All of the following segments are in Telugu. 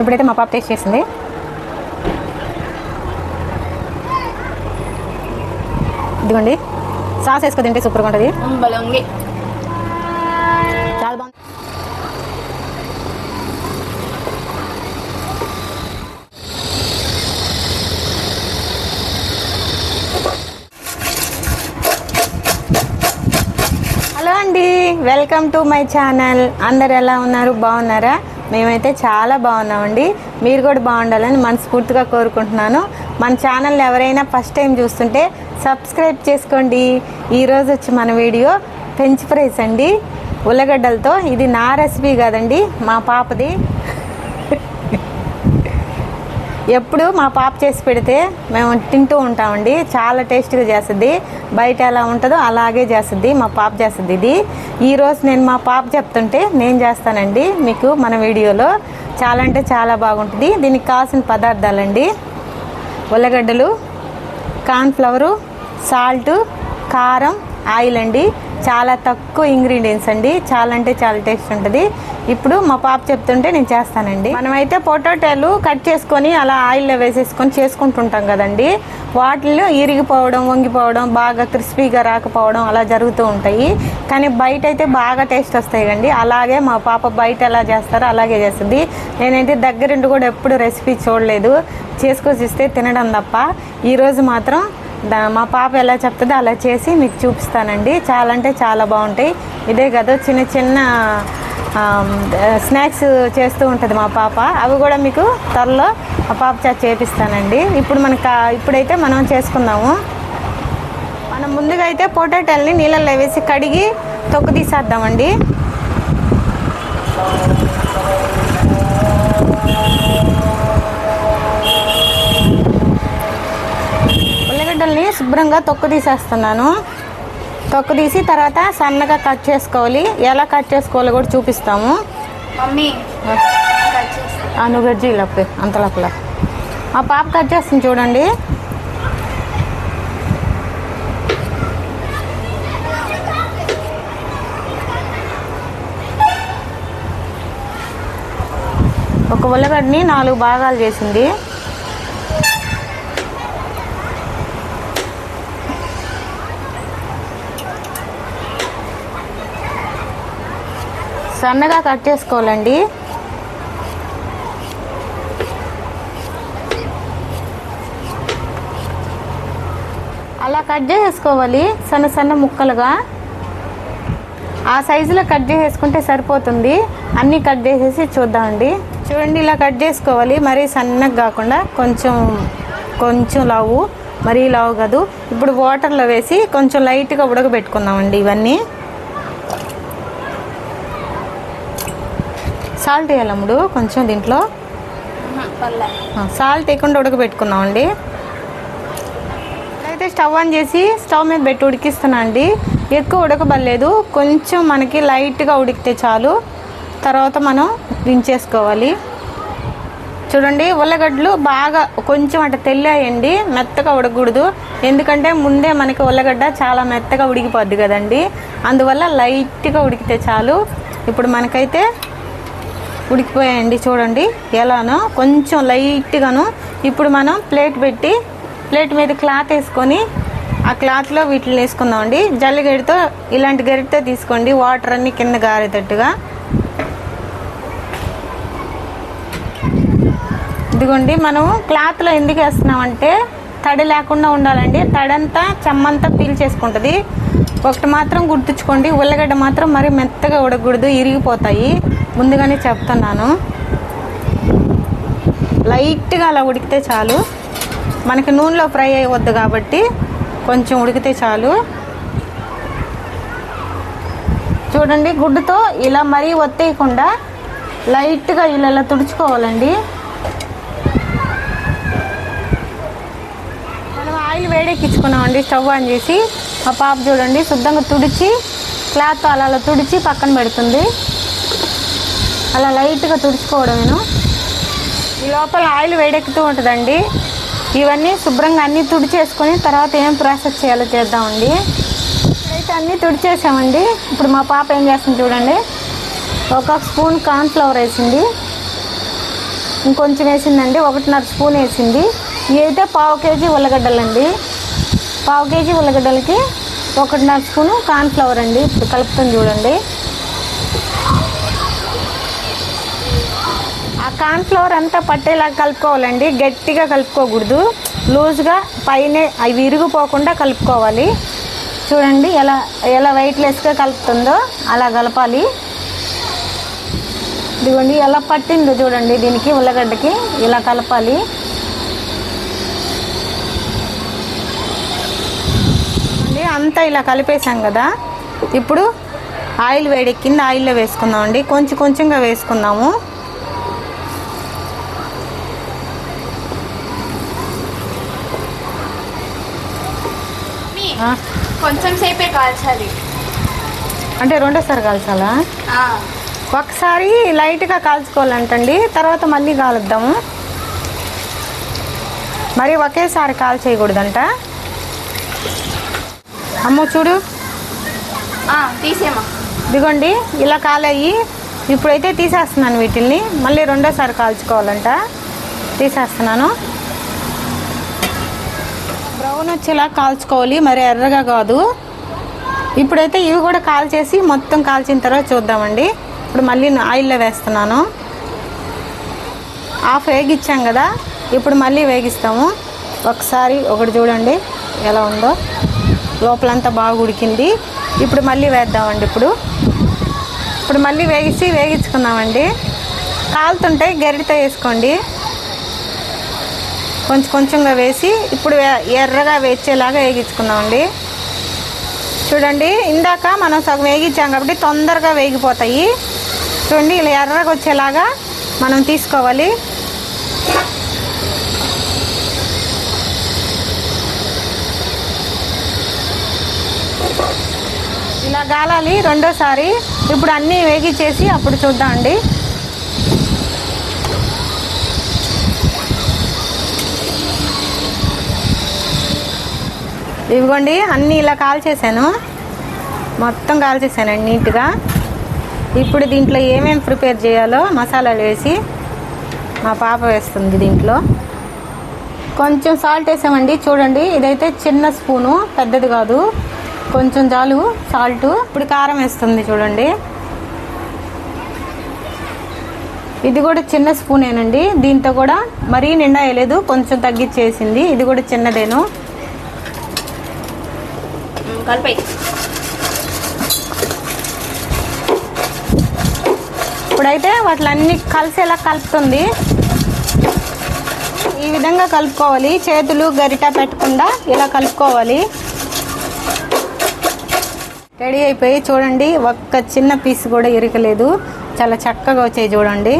ఇప్పుడైతే మా పాప టేస్ట్ చేసింది. ఇదిగోండి. సాస్ వేసుకో తింటే సూపర్గా ఉంటుంది. చాలా బాగుంది. హలో అండి. Welcome to my channel. అందరు ఎలా ఉన్నారు? బాగున్నారా? మేమైతే చాలా బాగున్నామండి. మీరు కూడా బాగుండాలని మనస్ఫూర్తిగా కోరుకుంటున్నాను. మన ఛానల్ ఎవరైనా ఫస్ట్ టైం చూస్తుంటే సబ్స్క్రైబ్ చేసుకోండి. ఈరోజు వచ్చి మన వీడియో ఫ్రెంచ్ ఫ్రైస్ అండి. ఉల్లగడ్డలతో. ఇది నా రెసిపీ కాదండి మా పాపది. ఎప్పుడు మా పాప చేసి పెడితే మేము తింటూ ఉంటామండి. చాలా టేస్ట్గా చేస్తుంది. బయట ఎలా ఉంటుందో అలాగే చేస్తుంది. మా పాప చేస్తుంది ఇది. ఈరోజు నేను మా పాప చెప్తుంటే నేను చేస్తానండి మీకు మన వీడియోలో. చాలా అంటే చాలా బాగుంటుంది. దీనికి కావాల్సిన పదార్థాలండి. ఉల్లగడ్డలు కార్న్ఫ్లవరు సాల్ట్ కారం ఆయిల్ అండి. చాలా తక్కువ ఇంగ్రీడియంట్స్ అండి. చాలా అంటే చాలా టేస్ట్ ఉంటుంది. ఇప్పుడు మా పాప చెప్తుంటే నేను చేస్తానండి. మనమైతే పొటాటోలు కట్ చేసుకొని అలా ఆయిల్లో వేసేసుకొని చేసుకుంటుంటాం కదండి. వాటిల్లో ఇరిగిపోవడం వంగిపోవడం బాగా క్రిస్పీగా రాకపోవడం అలా జరుగుతూ ఉంటాయి. కానీ బయట అయితే బాగా టేస్ట్ వస్తాయి కండి అలాగే మా పాప బయట ఎలా చేస్తారో అలాగే చేస్తుంది. నేనైతే దగ్గరుండి కూడా ఎప్పుడు రెసిపీ చూడలేదు. చేసుకొచ్చి ఇస్తే తినడం తప్ప. ఈరోజు మాత్రం మా పాప ఎలా చెప్తుందో అలా చేసి మీకు చూపిస్తానండి. చాలా అంటే చాలా బాగుంటాయి. ఇదే కదా చిన్న చిన్న స్నాక్స్ చేస్తూ ఉంటుంది మా పాప. అవి కూడా మీకు త్వరలో మా పాప చేత చేపిస్తానండి. ఇప్పుడు మనకు కా- ఇప్పుడైతే మనం చేసుకుందాము. మనం ముందుగా అయితే పొటాటోల్ని నీళ్ళల్లో వేసి కడిగి తొక్కు తీసేద్దామండి. శుభ్రంగా తొక్కు తీసేస్తున్నాను. తొక్కు తీసి తర్వాత సన్నగా కట్ చేసుకోవాలి. ఎలా కట్ చేసుకోవాలో కూడా చూపిస్తాము. మమ్మీ ఆ. నువ్వు గడ్జి అంత లోపల. మా పాప కట్ చేస్తుంది చూడండి. ఒక ఉల్లగడ్డని నాలుగు భాగాలు చేసింది. సన్నగా కట్ చేసుకోవాలండి. అలా కట్ చేసేసుకోవాలి సన్న సన్న ముక్కలుగా. ఆ సైజులో కట్ చేసేసుకుంటే సరిపోతుంది. అన్నీ కట్ చేసేసి చూద్దామండి. చూడండి ఇలా కట్ చేసుకోవాలి. మరీ సన్నగా కాకుండా కొంచెం కొంచెం లావు మరీ లావు కాదు. ఇప్పుడు వాటర్లో వేసి కొంచెం లైట్గా ఉడకబెట్టుకుందామండి ఇవన్నీ. సాల్ట్ వేయాలమ్ముడు కొంచెం దీంట్లో? సాల్ట్ వేయకుండా ఉడకబెట్టుకుందామండి అయితే స్టవ్ ఆన్ చేసి స్టవ్ మీద పెట్టి ఉడికిస్తున్నా అండి. ఎక్కువ ఉడకబడలేదు. కొంచెం మనకి లైట్గా ఉడికితే చాలు. తర్వాత మనం దించేసుకోవాలి. చూడండి ఉల్లగడ్డలు బాగా కొంచెం అంటే తెల్లాయండి. మెత్తగా ఉడకూడదు. ఎందుకంటే ముందే మనకి ఉల్లగడ్డ చాలా మెత్తగా ఉడికిపోద్ది కదండి. అందువల్ల లైట్గా ఉడికితే చాలు. ఇప్పుడు మనకైతే ఉడికిపోయాయండి చూడండి. ఎలానో కొంచెం లైట్గాను ఇప్పుడు మనం ప్లేట్ పెట్టి ప్లేట్ మీద క్లాత్ వేసుకొని ఆ క్లాత్లో వీటిని వేసుకుందామండి. జల్లి గరిటతో ఇలాంటి గరిటతో తీసుకోండి. వాటర్ అన్ని కింద గారేటట్టుగా. ఇదిగోండి మనం క్లాత్లో ఎందుకు వేస్తున్నామంటే తడి లేకుండా ఉండాలండి. తడంతా చెమ్మంతా పీల్చేసుకుంటుంది ఒకటి మాత్రం గుర్తుంచుకోండి. ఉల్లగడ్డ మాత్రం మరి మెత్తగా ఉడకూడదు ఇరిగిపోతాయి. ముందుగానే చెప్తున్నాను. లైట్గా అలా ఉడికితే చాలు. మనకి నూనెలో ఫ్రై అయ్యవద్దు కాబట్టి కొంచెం ఉడికితే చాలు. చూడండి గుడ్డుతో ఇలా మరీ ఒత్తేయకుండా లైట్గా ఇలా ఇలా తుడుచుకోవాలండి. మనం ఆయిల్ వేడెక్కించుకున్నామండి స్టవ్ ఆన్ చేసి. మా పాప చూడండి శుద్ధంగా తుడిచి క్లాత్ అలా అలా తుడిచి పక్కన పెడుతుంది. అలా లైట్గా తుడుచుకోవడమేను. ఈ లోపల ఆయిల్ వేడెక్కుతూ ఉంటుందండి. ఇవన్నీ శుభ్రంగా అన్నీ తుడిచేసుకొని తర్వాత ఏం ప్రాసెస్ చేయాలో చేద్దామండి. ఇప్పుడైతే అన్నీ తుడిచేసామండి. ఇప్పుడు మా పాప ఏం చేస్తుంది చూడండి. ఒక స్పూన్ కార్న్ఫ్లవర్ వేసింది. ఇంకొంచెం వేసిందండి. ఒకటిన్నర స్పూన్ వేసింది. ఇదైతే అయితే పావు కేజీ ఉల్లగడ్డలండి. పావు కేజీ ఉల్లగడ్డలకి ఒకటిన్నర స్పూను కార్న్ఫ్లవర్ అండి. ఇప్పుడు కలుపుతాం చూడండి. ఆ అంతా పట్టేలా కలుపుకోవాలండి. గట్టిగా కలుపుకోకూడదు. లూజ్గా పైనే అవి విరిగిపోకుండా కలుపుకోవాలి. చూడండి ఎలా ఎలా వెయిట్లెస్గా కలుపుతుందో అలా కలపాలి. ఇదిగోండి ఎలా పట్టిందో చూడండి దీనికి ఉల్లగడ్డకి. ఇలా కలపాలి. అండి అంతా ఇలా కలిపేసాం కదా. ఇప్పుడు ఆయిల్ వేడెక్కింది ఆయిల్లో వేసుకుందామండి. కొంచెం కొంచెంగా వేసుకుందాము. కొంచెం సేపే కాల్చాలి. అంటే రెండోసారి కాల్చాలా? ఒకసారి లైట్గా కాల్చుకోవాలంటండి తర్వాత మళ్ళీ కాలుద్దాము. మరి ఒకేసారి కాల్ చేయకూడదంట? అమ్మో చూడు. తీసేమా ఇదిగోండి ఇలా కాలయ్యి ఇప్పుడైతే తీసేస్తున్నాను వీటిల్ని. మళ్ళీ రెండోసారి కాల్చుకోవాలంట. తీసేస్తున్నాను. బ్రౌన్ వచ్చేలా కాల్చుకోవాలి మరి ఎర్రగా కాదు. ఇప్పుడైతే ఇవి కూడా కాల్చేసి మొత్తం కాల్చిన తర్వాత చూద్దామండి. ఇప్పుడు మళ్ళీ ఆయిల్లో వేస్తున్నాను. హాఫ్ వేగిచ్చాం కదా ఇప్పుడు మళ్ళీ వేగిస్తాము. ఒకసారి ఒకటి చూడండి ఎలా ఉందో. లోపలంతా బాగా ఉడికింది. ఇప్పుడు మళ్ళీ వేద్దామండి ఇప్పుడు. ఇప్పుడు మళ్ళీ వేగిసి వేగించుకుందామండి. కాలుతుంటే గరిటతో వేసుకోండి. కొంచెం కొంచెంగా వేసి ఇప్పుడు ఎర్రగా వేచేలాగా వేగించుకుందామండి. చూడండి ఇందాక మనం సగం వేగించాం కాబట్టి తొందరగా వేగిపోతాయి. చూడండి ఇలా ఎర్రగా వచ్చేలాగా మనం తీసుకోవాలి. ఇలా గాలాలి రెండోసారి. ఇప్పుడు అన్నీ వేగిచ్చేసి అప్పుడు చూద్దామండి. ఇదిగోండి అన్నీ ఇలా కాల్చేసాను మొత్తం కాల్చేసానండి నీట్గా. ఇప్పుడు దీంట్లో ఏమేమి ప్రిపేర్ చేయాలో మసాలాలు వేసి మా పాప వేస్తుంది దీంట్లో. కొంచెం సాల్ట్ వేసామండి చూడండి. ఇదైతే చిన్న స్పూను పెద్దది కాదు. కొంచెం చాలు సాల్ట్. ఇప్పుడు కారం వేస్తుంది చూడండి. ఇది కూడా చిన్న స్పూనేనండి. దీంతో కూడా మరీ నిండా వేయలేదు కొంచెం తగ్గించేసింది. ఇది కూడా చిన్నదేను. కలిపాయి. ఇప్పుడైతే వాటిలన్నీ కలిసేలా కలుపుతుంది. ఈ విధంగా కలుపుకోవాలి. చేతులు గరిట పెట్టకుండా ఇలా కలుపుకోవాలి. రెడీ అయిపోయి చూడండి ఒక్క చిన్న పీస్ కూడా ఇరకలేదు చాలా చక్కగా వచ్చాయి చూడండి.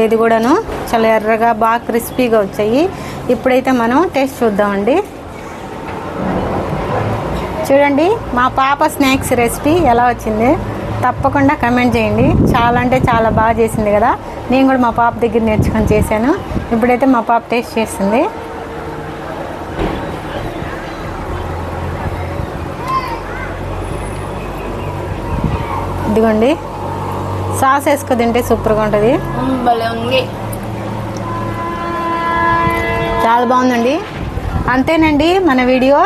ఏది కూడాను చాలా ఎర్రగా బాగా క్రిస్పీగా వచ్చాయి. ఇప్పుడైతే మనం టేస్ట్ చూద్దామండి. చూడండి మా పాప స్నాక్స్ రెసిపీ ఎలా వచ్చింది? తప్పకుండా కమెంట్ చేయండి. చాలా అంటే చాలా బాగా చేసింది కదా. నేను కూడా మా పాప దగ్గర నేర్చుకొని చేశాను. ఇప్పుడైతే మా పాప టేస్ట్ చేస్తుంది. ఇదిగోండి. సాస్ వేసుకో తింటే సూపర్గా ఉంటుంది. చాలా బాగుందండి. అంతేనండి మన వీడియో.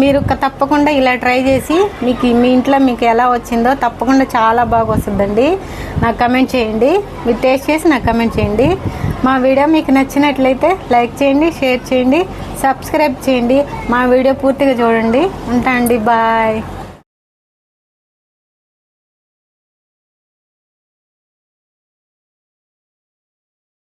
మీరు తప్పకుండా ఇలా ట్రై చేసి మీకు మీ ఇంట్లో మీకు ఎలా వచ్చిందో తప్పకుండా చాలా బాగా వస్తుందండి నాకు కమెంట్ చేయండి. మీరు టేస్ట్ చేసి నాకు కమెంట్ చేయండి. మా వీడియో మీకు నచ్చినట్లయితే లైక్ చేయండి షేర్ చేయండి సబ్స్క్రైబ్ చేయండి. మా వీడియో పూర్తిగా చూడండి. ఉంటా అండి బాయ్